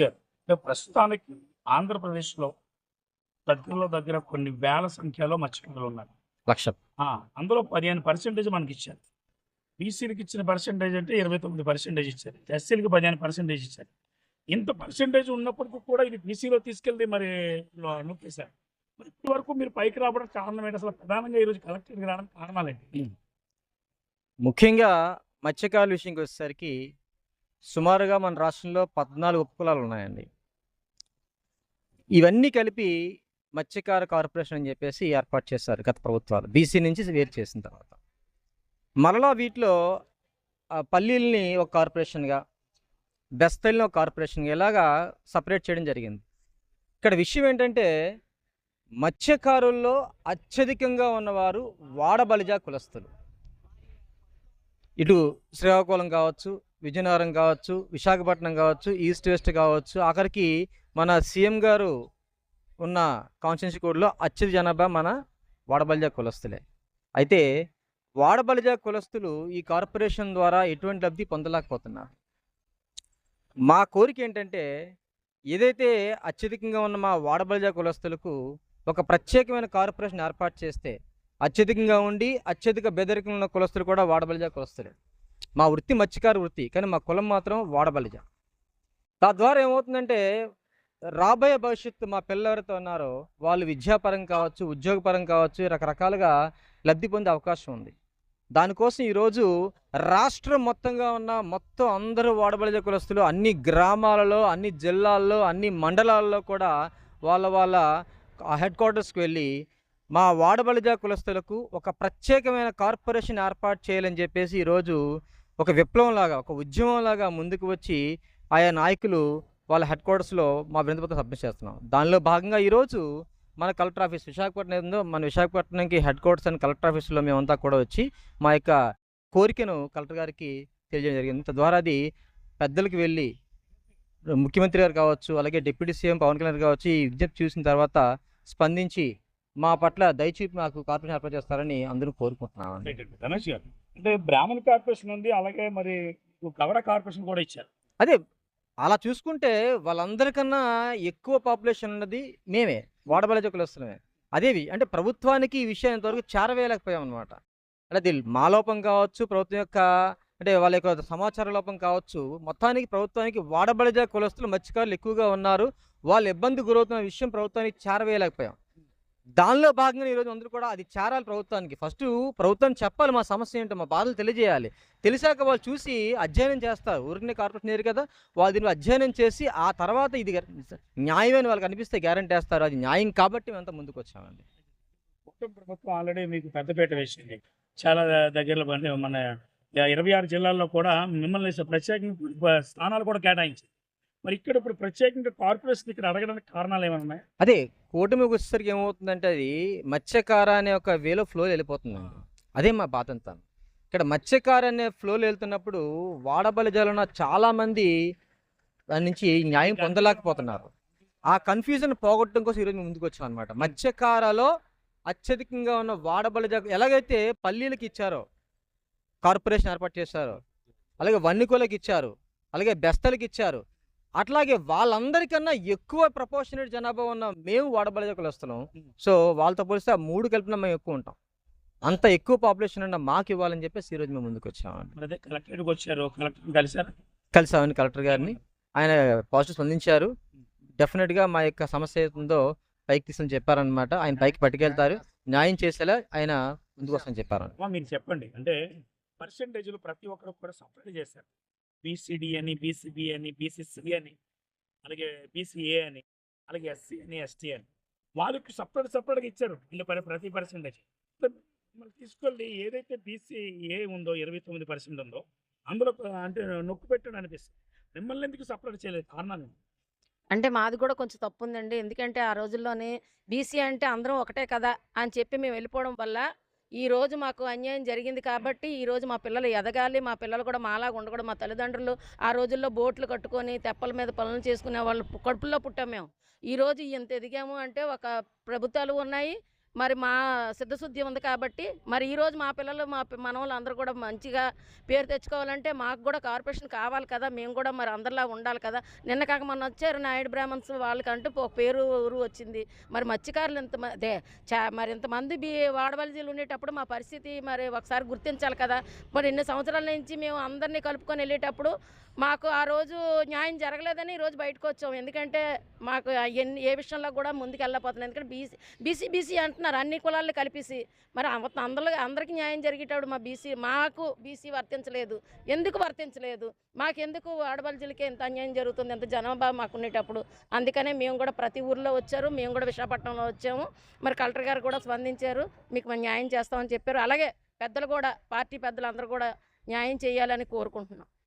అంటే ప్రస్తుతానికి ఆంధ్రప్రదేశ్లో దగ్గరలో దగ్గర కొన్ని వేల సంఖ్యలో మత్స్యకారులు ఉన్నారు. లక్ష. అందులో పదిహేను పర్సెంటేజ్ మనకి ఇచ్చారు. బీసీలకు ఇచ్చిన పర్సెంటేజ్ అంటే ఇరవై తొమ్మిది పర్సెంటేజ్ ఇచ్చారు. ఎస్సీలకు పదిహేను పర్సెంటేజ్ ఇచ్చారు. ఇంత పర్సెంటేజ్ ఉన్నప్పటికీ కూడా ఇది బీసీలో తీసుకెళ్తే మరి నొక్కేశారు మరి ఇప్పటి వరకు మీరు పైకి రావడం కారణం ఏంటి? అసలు ప్రధానంగా ఈరోజు కలెక్టర్కి రావడానికి కారణాలు ఏంటి? ముఖ్యంగా మత్స్యకారుల విషయంకి వచ్చేసరికి సుమారుగా మన రాష్ట్రంలో పద్నాలుగు ఉపకులాలు ఉన్నాయండి ఇవన్నీ కలిపి మత్స్యకార కార్పొరేషన్ అని చెప్పేసి ఏర్పాటు చేశారు గత ప్రభుత్వాలు. బీసీ నుంచి వేరు చేసిన తర్వాత. మరలా వీటిలో పల్లీల్ని ఒక కార్పొరేషన్గా బెస్తల్ని ఒక కార్పొరేషన్గా ఇలాగా సపరేట్ చేయడం జరిగింది. ఇక్కడ విషయం ఏంటంటే మత్స్యకారుల్లో అత్యధికంగా ఉన్నవారు వాడబలిజా కులస్తులు. ఇటు శ్రీకాకుళం కావచ్చు విజయనగరం కావచ్చు విశాఖపట్నం కావచ్చు ఈస్ట్ వెస్ట్ కావచ్చు. ఆఖరికి మన సీఎం గారు ఉన్న కాన్స్టిట్యూన్సీ కోడ్లో అత్యధిక జనాభా మన వాడబలిజా కులస్తులే. అయితే వాడబలిజా కులస్తులు ఈ కార్పొరేషన్ ద్వారా ఎటువంటి లబ్ధి పొందలేకపోతున్నారు? మా కోరిక ఏంటంటే ఏదైతే అత్యధికంగా ఉన్న మా వాడబలిజా కులస్తులకు ఒక ప్రత్యేకమైన కార్పొరేషన్ ఏర్పాటు చేస్తే అత్యధికంగా ఉండి అత్యధిక బెదరికలు ఉన్న కులస్తులు కూడా వాడబలిజా కులస్తులే. మా వృత్తి మత్స్యకార వృత్తి కానీ మా కులం మాత్రం వాడబలిజ తద్వారా ఏమవుతుందంటే రాబోయే భవిష్యత్తు మా పిల్లలు ఎవరైతే ఉన్నారో వాళ్ళు విద్యాపరం కావచ్చు ఉద్యోగపరం కావచ్చు రకరకాలుగా లబ్ధి పొందే అవకాశం ఉంది. దానికోసం ఈరోజు రాష్ట్రం మొత్తంగా ఉన్న మొత్తం అందరూ వాడబలిజ కులస్తులు అన్ని గ్రామాలలో అన్ని జిల్లాల్లో అన్ని మండలాల్లో కూడా వాళ్ళ వాళ్ళ హెడ్ క్వార్టర్స్కి వెళ్ళి మా వాడబలిజ కులస్తులకు ఒక ప్రత్యేకమైన కార్పొరేషన్ ఏర్పాటు చేయాలని చెప్పేసి ఈరోజు ఒక విప్లవంలాగా ఒక ఉద్యమంలాగా ముందుకు వచ్చి ఆయా నాయకులు వాళ్ళ హెడ్ క్వార్టర్స్లో మా వినతిపత్రం సబ్మిట్ చేస్తున్నాం. దానిలో భాగంగా ఈరోజు మన కలెక్టర్ ఆఫీస్ విశాఖపట్నం ఏదో మన విశాఖపట్నంకి హెడ్ క్వార్టర్స్ అండ్ కలెక్టర్ ఆఫీస్లో మేమంతా కూడా వచ్చి మా యొక్క కోరికను కలెక్టర్ గారికి తెలియజేయడం జరిగింది. తద్వారా అది పెద్దలకు వెళ్ళి ముఖ్యమంత్రి గారు కావచ్చు అలాగే డిప్యూటీ సీఎం పవన్ కళ్యాణ్ కావచ్చు ఈ విజ్ఞప్తి చూసిన తర్వాత స్పందించి మా పట్ల దయచూపి మాకు కార్పొరేషన్ ఏర్పాటు చేస్తారని అందరూ. ధనుష్ గారు. అంటే బ్రాహ్మణ కార్పొరేషన్ ఉంది అలాగే మరి గవడ కార్పొరేషన్ కూడా ఇచ్చారు. అదే అలా చూసుకుంటే వాళ్ళందరికన్నా ఎక్కువ పాపులేషన్ ఉన్నది మేమే వాడబలజ కులస్తులమే. అదేవి అంటే ప్రభుత్వానికి ఈ విషయం ఇంతవరకు చేరవేయలేకపోయాం అనమాట అంటే అది మా లోపం కావచ్చు ప్రభుత్వం యొక్క అంటే వాళ్ళ యొక్క సమాచార లోపం కావచ్చు మొత్తానికి ప్రభుత్వానికి వాడబలిజ కులస్తులు మత్స్యకారులు ఎక్కువగా ఉన్నారు వాళ్ళు ఇబ్బంది గురవుతున్న విషయం ప్రభుత్వానికి చేరవేయలేకపోయాం. దానిలో భాగంగా ఈరోజు అందరూ కూడా అది చేరాలి ప్రభుత్వానికి. ఫస్ట్ ప్రభుత్వం చెప్పాలి మా సమస్య ఏంటో మా బాధలు తెలియజేయాలి. తెలిసాక వాళ్ళు చూసి అధ్యయనం చేస్తారు. ఊరిని కార్పొరేషన్ ఏరు కదా వాళ్ళు దీన్ని అధ్యయనం చేసి ఆ తర్వాత ఇది న్యాయమైన వాళ్ళకి అనిపిస్తే గ్యారంటీ వేస్తారు. అది న్యాయం కాబట్టి మేమంతా ముందుకు వచ్చామండి. ప్రభుత్వం ఆల్రెడీ మీకు పెద్దపీట వేసింది. చాలా దగ్గరలో మన- ఇరవై ఆరు జిల్లాల్లో కూడా మిమ్మల్ని ప్రత్యేకంగా స్థానాలు కూడా కేటాయించింది. మరి ఇక్కడ ఇప్పుడు ప్రత్యేకంగా కార్పొరేషన్ ఇక్కడ అడగడానికి కారణాలు ఏమైనా ఉన్నాయి? అదే కూటమికి వచ్చేసరికి ఏమవుతుందంటే అది మత్స్యకార అనే ఒక వేలో ఫ్లో వెళ్ళిపోతుందండి. అదే మా బాధ అంతా ఇక్కడ మత్స్యకార అనే ఫ్లోలో వెళ్తున్నప్పుడు వాడబలిజాలున్న చాలామంది దాని నుంచి న్యాయం పొందలేకపోతున్నారు. ఆ కన్ఫ్యూజన్ పోగొట్టడం కోసం ఈరోజు ముందుకు వచ్చాం అనమాట మత్స్యకారలో అత్యధికంగా ఉన్న వాడబలిజ ఎలాగైతే పల్లీలకు ఇచ్చారో కార్పొరేషన్ ఏర్పాటు చేశారో అలాగే వన్నికోలకు ఇచ్చారు అలాగే బెస్తలకు ఇచ్చారు అట్లాగే వాళ్ళందరికన్నా ఎక్కువ ప్రపోర్షనేట్ జనాభా ఉన్న మేము వాడబలిజకులు వస్తున్నాం సో వాళ్ళతో పోలిస్తే ఆ మూడు కలిపిన మేము ఎక్కువ ఉంటాం. అంత ఎక్కువ పాపులేషన్ ఉన్న మాకు ఇవ్వాలని చెప్పేసి ఈరోజు మేము ముందుకు వచ్చామండి మరి అదే కలెక్టర్కి వచ్చారు కలెక్టర్ కలిసారు కలిసామని కలెక్టర్ గారిని. ఆయన పాజిటివ్ స్పందించారు. డెఫినెట్గా మా యొక్క సమస్య ఏతుందో పైకి తీసుకొని చెప్పారనమాట ఆయన పైకి పట్టుకెళ్తారు. న్యాయం చేసేలా ఆయన ముందుకు వస్తామని చెప్పారు మీరు చెప్పండి. అంటే పర్సంటేజ్లు ప్రతి ఒక్కరు కూడా సపరేట్ చేశారు. బీసీడి అని బీసీబీ అని బీసీసీ అని అలాగే బీసీఏ అని అలాగే ఎస్సీ అని ఎస్టీ అని. వాళ్ళకి సపరేట్ సపరేట్గా ఇచ్చారు. వీళ్ళు పరి ప్రతి పర్సెంటేజ్. మరి తీసుకెళ్ళి ఏదైతే బీసీఏ ఉందో ఇరవై తొమ్మిది పర్సెంట్ ఉందో అందులో అంటే నొక్కు పెట్టడం అనిపిస్తుంది. మిమ్మల్ని ఎందుకు సపరేట్ చేయలేదు? కారణాలు అంటే మాది కూడా కొంచెం తప్పు ఉందండి ఎందుకంటే ఆ రోజుల్లోనే బీసీ అంటే అందరం ఒకటే కదా అని చెప్పి మేము వెళ్ళిపోవడం వల్ల ఈ రోజు మాకు అన్యాయం జరిగింది కాబట్టి ఈరోజు మా పిల్లలు ఎదగాలి మా పిల్లలు కూడా మాలాగా ఉండకూడదు. మా తల్లిదండ్రులు ఆ రోజుల్లో బోట్లు కట్టుకొని తెప్పల మీద పనులు చేసుకునే వాళ్ళు కడుపులో కడుపుల్లో పుట్టాం మేము. ఈ రోజు ఇంత ఎదిగాము అంటే ఒక ప్రభుత్వాలు ఉన్నాయి మరి మా సిద్ధశుద్ధి ఉంది కాబట్టి మరి ఈరోజు మా పిల్లలు మా మనవాళ్ళు అందరూ కూడా మంచిగా పేరు తెచ్చుకోవాలంటే మాకు కూడా కార్పొరేషన్ కావాలి కదా మేము కూడా మరి అందరిలా ఉండాలి కదా. నిన్న కాక మొన్న వచ్చారు నాయుడు బ్రాహ్మణ్స్ వాళ్ళకంటూ ఒక పేరు ఊరు వచ్చింది. మరి మత్స్యకారులు ఇంత అదే చా మరి ఇంతమంది బి వాడవలజీలు ఉండేటప్పుడు మా పరిస్థితి మరి ఒకసారి గుర్తించాలి కదా. మరి ఎన్ని సంవత్సరాల నుంచి మేము అందరినీ కలుపుకొని వెళ్ళేటప్పుడు మాకు ఆ రోజు న్యాయం జరగలేదని ఈరోజు బయటకు వచ్చాము ఎందుకంటే మాకు ఎన్ని ఏ విషయంలో కూడా ముందుకు వెళ్ళకపోతున్నాం ఎందుకంటే బీసీ బీసీ బీసీ అంటున్నారు అన్ని కులాలను కలిపేసి. మరి మొత్తం అందరూ అందరికీ న్యాయం జరిగేటప్పుడు మా బీసీ మాకు బీసీ వర్తించలేదు. ఎందుకు వర్తించలేదు? మాకెందుకు ఆడబల్జీలకి ఎంత అన్యాయం జరుగుతుంది? ఎంత జనాభా మాకు ఉండేటప్పుడు? అందుకనే మేము కూడా ప్రతి ఊర్లో వచ్చారు. మేము కూడా విశాఖపట్నంలో వచ్చాము. మరి కలెక్టర్ గారు కూడా స్పందించారు. మీకు న్యాయం చేస్తామని చెప్పారు. అలాగే పెద్దలు కూడా పార్టీ పెద్దలు అందరూ కూడా న్యాయం చేయాలని కోరుకుంటున్నాం.